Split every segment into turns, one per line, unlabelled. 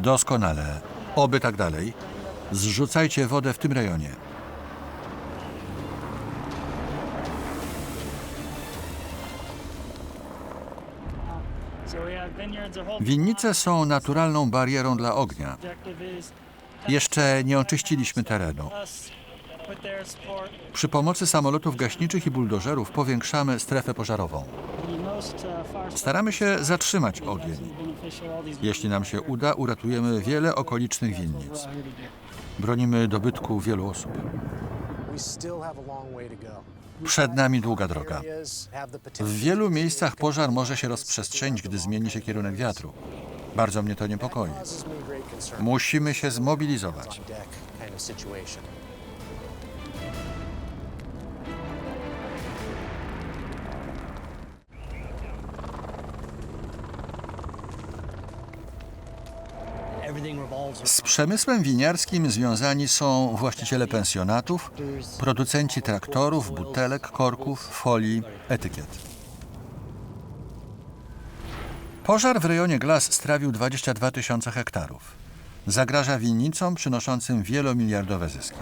Doskonale. Oby tak dalej. Zrzucajcie wodę w tym rejonie. Winnice są naturalną barierą dla ognia. Jeszcze nie oczyściliśmy terenu. Przy pomocy samolotów gaśniczych i buldożerów powiększamy strefę pożarową. Staramy się zatrzymać ogień. Jeśli nam się uda, uratujemy wiele okolicznych winnic. Bronimy dobytku wielu osób. Przed nami długa droga. W wielu miejscach pożar może się rozprzestrzenić, gdy zmieni się kierunek wiatru. Bardzo mnie to niepokoi. Musimy się zmobilizować. Z przemysłem winiarskim związani są właściciele pensjonatów, producenci traktorów, butelek, korków, folii, etykiet. Pożar w rejonie Glas strawił 22 tysiące hektarów. Zagraża winnicom przynoszącym wielomiliardowe zyski.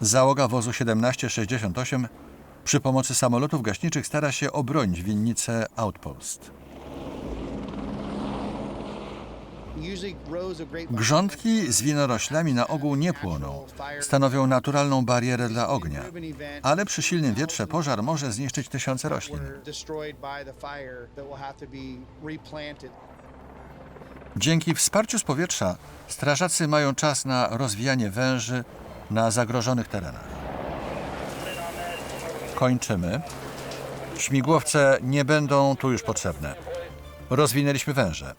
Załoga wozu 1768 przy pomocy samolotów gaśniczych stara się obronić winnicę Outpost. Grządki z winoroślami na ogół nie płoną. Stanowią naturalną barierę dla ognia. Ale przy silnym wietrze pożar może zniszczyć tysiące roślin. Dzięki wsparciu z powietrza strażacy mają czas na rozwijanie węży na zagrożonych terenach. Kończymy. Śmigłowce nie będą tu już potrzebne. Rozwinęliśmy węże.